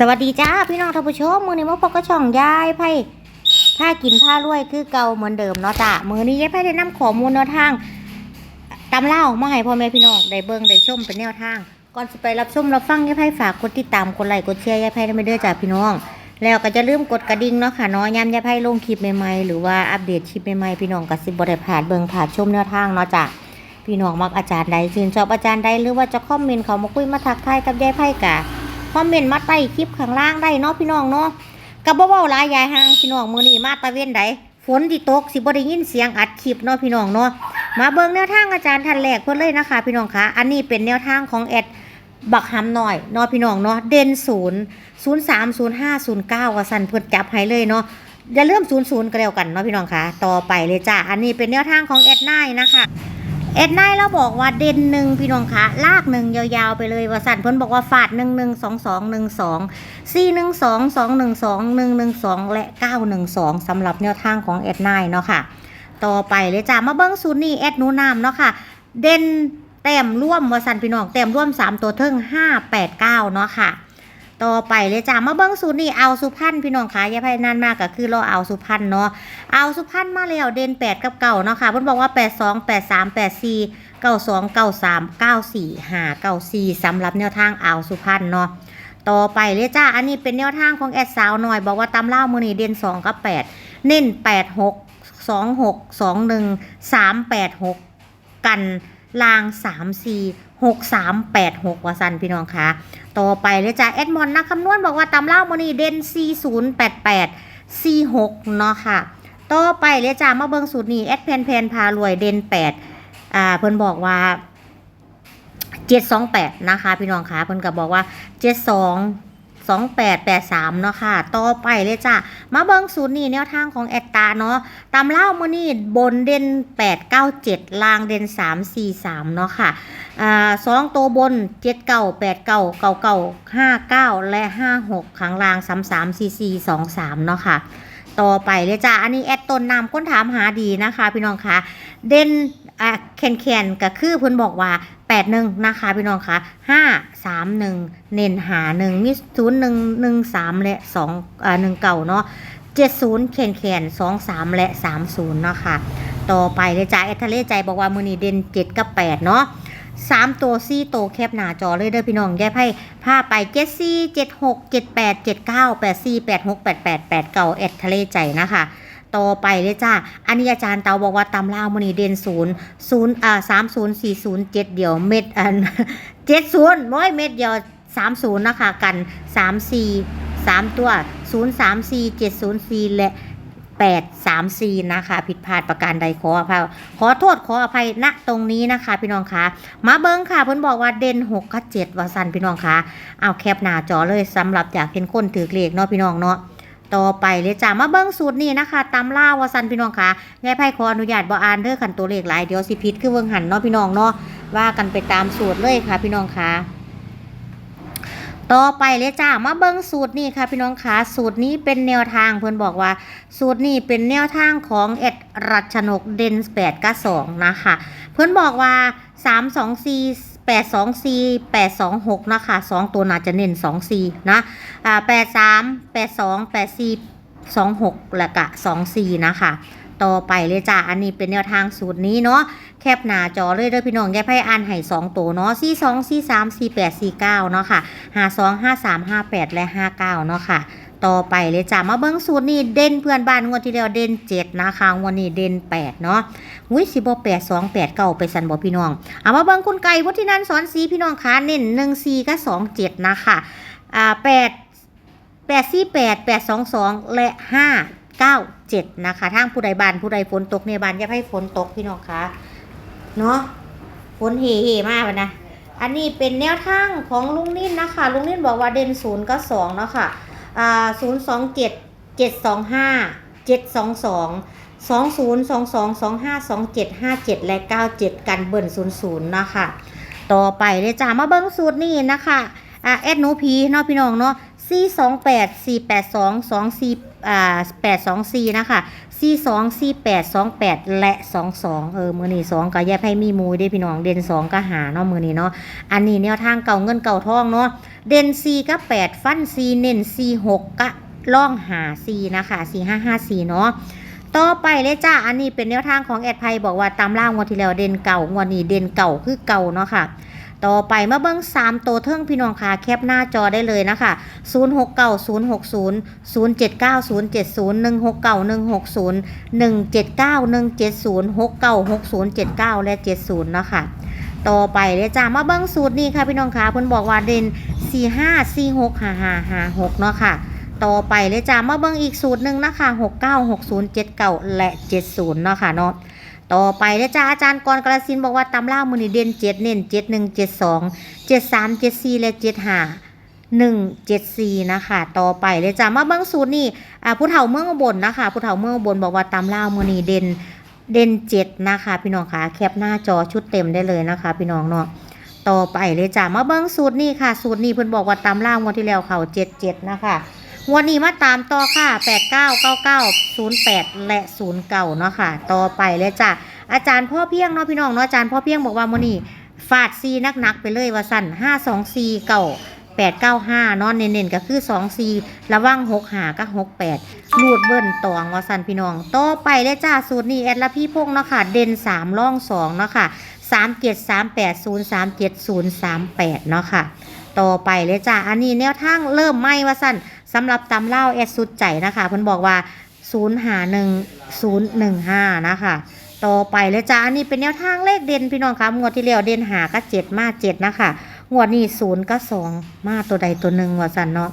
สวัสดีจ้าพี่น้องท่านผู้ชมมือนี้มาพบกับช่องยายไพ่ผ้ากินผ้ารวยคือเก่าเหมือนเดิมเนาะจ้ามือนี้ยายไพ่ได้นำข้อมูลแนวทางตำเล่ามาให้พ่อแม่พี่น้องได้เบิ่งได้ชมเป็นแนวทาง ก่อนจะไปรับชมรับฟังยายไพ่ฝากกดติดตามกดไลค์กดแชร์ยายไพ่ได้ไม่เด้อจ้าพี่น้อง แล้วก็จะลืมกดกระดิ่งเนาะค่ะเนาะย้ำยายไพ่ลงคลิปใหม่ๆหรือว่าอัปเดตคลิปใหม่ๆพี่น้องก็สิบ่ได้พลาดเบิ่งพลาดชมแนวทางเนาะจ้าพี่น้องมักอาจารย์ใดชื่นชอบอาจารย์ใดหรือว่าจะคอมเมนต์เขามาคุยมาทักทายกับยายไพ่กะ คอมเมนต์มาใต้คลิปข้างล่างได้เนาะพี่น้องเนาะกับบ่เว้าหลายยายหางพี่น้องมื้อนี้มาตะเวนใดฝนที่ตกสิบ่ได้ยินเสียงอัดคลิปเนาะพี่น้องเนาะมาเบิ่งแนวทางอาจารย์ท่านแรกเพิ่นเลยนะคะ พี่น้องคะอันนี้เป็นแนวทางของแอดบักหำหน่อยเนาะพี่น้องเนาะเด่นศูนย์ศูนย์สามศูนย์ห้าศูนย์เก้าว่าสั่นเพิ่นจับให้เลยเนาะอย่าลืมศูนย์ศูนย์ก็แล้วกันเนาะพี่น้องคะต่อไปเลยจ้าอันนี้เป็นแนวทางของแอดนายนะคะ เอ็ดไนายเราบอกว่าเด่นหนึ่งพี่น้องคะลากหนึ่งยาวๆไปเลยว่าสันเพิ่นบอกว่าฟาดหนึ่งหนึ่งสองสองหนึ่งสองสี่หนึ่งสองสองหนึ่งสองหนึ่งหนึ่งสองและเก้าหนึ่งสองสำหรับแนวทางของเอ็ดไนายเนาะค่ะ ต่อไปเลยจ้ามาเบิ้งศูนี่เอ็ดนูนามเนาะค่ะ เด่นแต้มร่วมว่าสันพี่น้องแต้มร่วมสามตัวเทิงห้าแปดเก้าเนาะค่ะ ต่อไปเลยจ้ามาเบิ้งศูนย์นี่เอาสุพรรณพี่น้องคะย่าไปนานมากก็คือเราเอาสุพรรณเนาะเอาสุพรรณมาแล้วเด่นแปดกับเก่าเนาะค่ะเพิ่นบอกว่าแปดสองแปดสามแปดสี่เก้าสองเก้าสามเก้าสี่ห้าเก้าสี่สำหรับแนวทางเอาสุพรรณเนาะต่อไปเลยจ้าอันนี้เป็นแนวทางของแอดสาวหน่อยบอกว่าตำเล่ามือนี่เด่นสองกับแปดเน้นแปดหกสองหกสองหนึ่งสามแปดหกกันลางสามสี่ หกสามแปดหกว่าสันพี่น้องคะ ต่อไปเลยจ้าแอดมอนนักคำนวณบอกว่าตำเล่ามือนี่เด่นสี่ศูนย์แปดแปดสี่หกเนาะค่ะ ต่อไปเลยจ้ามาเบิงสูตรนี้แอดเพนเพนพารวยเด่นแปดอ่าเพิ่นบอกว่าเจ็ดสองแปดนะคะ พี่น้องคะเพิ่นก็บอกว่าเจ็ดสองสองแปดแปดสามเนาะค่ะ ต่อไปเลยจ้ามาเบิงสูตรนี้แนวทางของแอดตาเนาะ ตามเล่ามือนี้บนเด่นแปดเก้าเจ็ดล่างเด่นสามสี่สามเนาะค่ะ อ่าสองตัวบนเจ็ดเก้าแปดเก้าเก้าเก้าห้าเก้าและห้าหกข้างล่างสามสามสี่สี่สองสามเนาะค่ะ ต่อไปเลยจ้า อันนี้แอดต้นนำค้นถามหาดีนะคะ พี่น้องคะเด่นอะแคนแคนก็คือเพิ่นบอกว่าแปดหนึ่งนะคะพี่น้องคะห้าสามหนึ่งเน้นหาหนึ่งมีศูนย์หนึ่งหนึ่งสามและสองอ่าหนึ่งเก่าเนาะเจ็ดศูนย์แคนแคนสองสามและสามศูนย์เนาะค่ะ ต่อไปเลยจ้าแอดทะเลใจบอกว่ามือนี้เด่นเจ็ดกับแปดเนาะ สามตัวสี่โตแคบหน้าจอเลยเด้อพี่น้องแยกให้พาไปเจ็ดสี่เจ็ดหกเจ็ดแปดเจ็ดเก้าแปดสี่แปดหกแปดแปดแปดเก้าเอ็ดทะเลใจนะคะต่อไปเลยจ้า อันนี้อาจารย์เตาบอกว่าตำล่าวมณีเด่นศูนย์ศูนย์อ่าสามศูนย์สี่ศูนย์เจ็ดเดียวเม็ดอันเจ็ดศูนย์ร้อยเม็ดเดียวสามศูนย์นะคะกันสามสี่สามตัวศูนย์สามสี่เจ็ดศูนย์สี่และ แปดสามสี่นะคะ ผิดพลาดประการใดขออภัยขอโทษขออภัยณตรงนี้นะคะ พี่น้องคะมาเบิ้งค่ะเพิ่นบอกว่าเด่น6กับ7ว่าซั่นพี่น้องคะเอาแคปหน้าจอเลยสำหรับอยากเห็นคนถือเลขเนาะพี่น้องเนาะต่อไปเลยจ้ามาเบิ้งสูตรนี้นะคะตำล่าว่าซั่นพี่น้องคะยายไพ่ขออนุญาตบ่อ่านเด้อคันตัวเลขหลายเดี๋ยวสิผิดคือเบิ่งหันเนาะพี่น้องเนาะว่ากันไปตามสูตรเลยค่ะพี่น้องคะ ต่อไปเลยจ้ามาเบิ้งสูตรนี้ค่ะพี่น้องคะสูตรนี้เป็นแนวทางเพิ่อนบอกว่า สูตรนี้เป็นแนวทางของเอ็ดรัชนกเดน8กับ2นะคะ เพื่อนบอกว่า3 2 4 8 2 4 8 2 6นะคะ2ตัวน่าจะเน้น2 4นะอ่า8 3 8 2 8 4 2 6และกะ2 4นะคะ ต่อไปเลยจ้าอันนี้เป็นแนวทางสูตรนี้เนาะแคปหน้าจอเลยเด้อพี่น้องแยกให้อ่านให้2ตัวเนาะ4 2 4 3 4 8 4 9เนาะค่ะ5 2 5 3 5 8และ59เนาะค่ะต่อไปเลยจ้ามาเบิ้งสูตรนี้เด่นเพื่อนบ้านงวดที่แล้วเด่น7นะคะงวดนี้เด่น8เนาะอุ้ยสิบแปดสองแปดเก้าไปสันบอพี่น้องเอามาเบิ่งคุณไก่วุฒินันสอนสีพี่น้องคะเน้นหนึ่งสีกับสองเจ็ดนะคะอ่าแปดแปดสี่แปดแปดสองสองและห้า เก้าเจ็ดนะคะทางผู้ใดบานผู้ใดฝนตกในบานอย่าให้ฝนตกพี่น้องคะเนาะฝนเฮ่เฮ่มากเลยนะ อันนี้เป็นแนวทางของลุงนิ่นนะคะ ลุงนิ่นบอกว่าเด่นศูนย์ก็สองเนาะค่ะอ่าศูนย์สองเจ็ดเจ็ดสองห้าเจ็ดสองสองสองศูนย์สองสองสองห้าสองเจ็ดห้าเจ็ดและเก้าเจ็ดกันเบิ่นศูนย์ศูนย์นะคะ ต่อไปเลยจ้ามาเบิ้งสูตรนี่นะคะอ่าแอดหนูพีเนาะพี่น้องเนาะ สี่สองแปดสี่แปดสองสองสี่อ่าแปดสองสี่นะคะสี่สองสี่แปดสองแปดและสองสองเออมือนี่สองก็แยกให้มีมูได้พี่น้องเด่นสองก็หาเนาะมือนี่เนาะอันนี้แนวทางเก่าเงินเก่าทองเนาะเด่นซีก็แปดฟันซีเน้นซีหกกะล่องหาซีนะคะสี่ห้าห้าสี่เนาะต่อไปเลยจ้าอันนี้เป็นแนวทางของแอดไพบอกว่าตามล่างงวดที่แล้วเด่นเก่างวดนี้เด่นเก่าคือเก่าเนาะค่ะ ต่อไปมาเบิ้ง3ตัวเทิงพี่น้องค่ะแคปหน้าจอได้เลยนะคะ0 6 9 0 6 0 0 7 9 0 7 0 1 6 9 1 6 0 1 7 9 1 7 0 6 9 6 0 7 9 และ 70 เนาะค่ะต่อไปเลยจ้ามาเบิ้งสูตรนี้ค่ะพี่น้องค่ะเพิ่นบอกว่าเด่น4 5 4 6 5 5 5 6เนาะค่ะต่อไปเลยจ้ามาเบิ้งอีกสูตรหนึ่งนะคะ 6 9 6 0 7 9 และ 70 เนาะค่ะเนาะ ต่อไปเลยจ้าอาจารย์กรกระสินบอกว่าตำล่ามือนีเด่นเจ็ดเน้นเจ็ดหนึ่งเจ็ดสองเจ็ดสามเจ็ดสี่และเจ็ดห้าหนึ่งเจ็ดสี่นะคะ ต่อไปเลยจ้ามาเบิ้งสูตรนี่อ่าผู้เฒ่าเมืองอุบลนะคะผู้เฒ่าเมืองอุบลบอกว่าตำล่ามือนีเด่นเด่นเจ็ดนะคะ พี่น้องค่ะแคปหน้าจอชุดเต็มได้เลยนะคะ พี่น้องเนาะต่อไปเลยจ้ามาเบิ้งสูตรนี่ค่ะ สูตรนี้เพิ่นบอกว่าตำล่างวันที่แล้วเขาเจ็ดเจ็ดนะคะ วันนี้มาตามต่อค่ะ 8 9 9 9 0 8 และ 0 9 เนาะค่ะ ต่อไปเลยจ้ะ อาจารย์พ่อเพียงเนาะพี่น้องเนาะอาจารย์พ่อเพียงบอกว่ามื้อนี้ฟาดซีนักๆไปเลยว่าสั่น5 2 4เก่า8 9 5เนาะเน้นๆก็คือ2 4ระวัง6หากับ6 8ลูดเบิ้นตองว่าสั่นพี่น้องต่อไปเลยจ้าสูตรนี้แอดละพี่พงเนาะค่ะ เด่น3ร่อง2เนาะค่ะ3 7 3 8 0 3 7 0 3 8เนาะค่ะ ต่อไปเลยจ้าอันนี้แนวทางเริ่มไหมว่าสั่น สำหรับตำเล่าแอดสุดใจนะคะเพิ่นบอกว่า0หา1 0 1 5นะคะต่อไปเลยจ้าอันนี้เป็นแนวทางเลขเด่นพี่น้องคะงวดที่แล้วเด่นหาก็เจ็ดมาเจ็ดนะคะงวดนี้ศูนย์ก็สองมาตัวใดตัวหนึ่งว่าสันเนาะ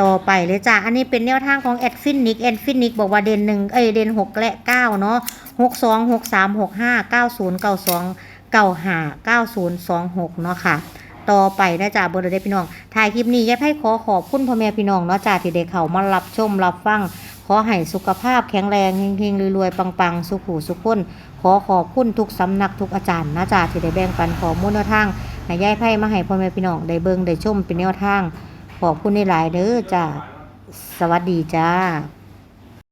ต่อไปเลยจ้าอันนี้เป็นแนวทางของแอดฟินิกแอดฟินิกบอกว่าเด่นหนึ่งเอ้ยเด่นหกและเก้าเนาะหกสองหกสามหกห้าเก้าศูนย์เก้าสองเก้าห้าเก้าศูนย์สองหกเนาะค่ะ ต่อไปนะจ๊ะเบอร์เดพี่น้องถ่ายคลิปนี้ยายไพ่ขอขอบคุณพ่อแม่พี่น้องเนาะจ้าที่ได้เข้ามารับชมรับฟังขอให้สุขภาพแข็งแรงเฮงๆรวยๆปังๆ สุขูสุขคนขอขอบคุณทุกสำนักทุกอาจารย์นะจ๊ะที่ได้แบ่งปันข้อมูลแนวทางให้ยายไพ่มาให้พ่อแม่พี่น้องได้เบิ่งได้ชมเป็นแนวทาง ขอบคุณในหลายเด้อจ้าสวัสดีจ้า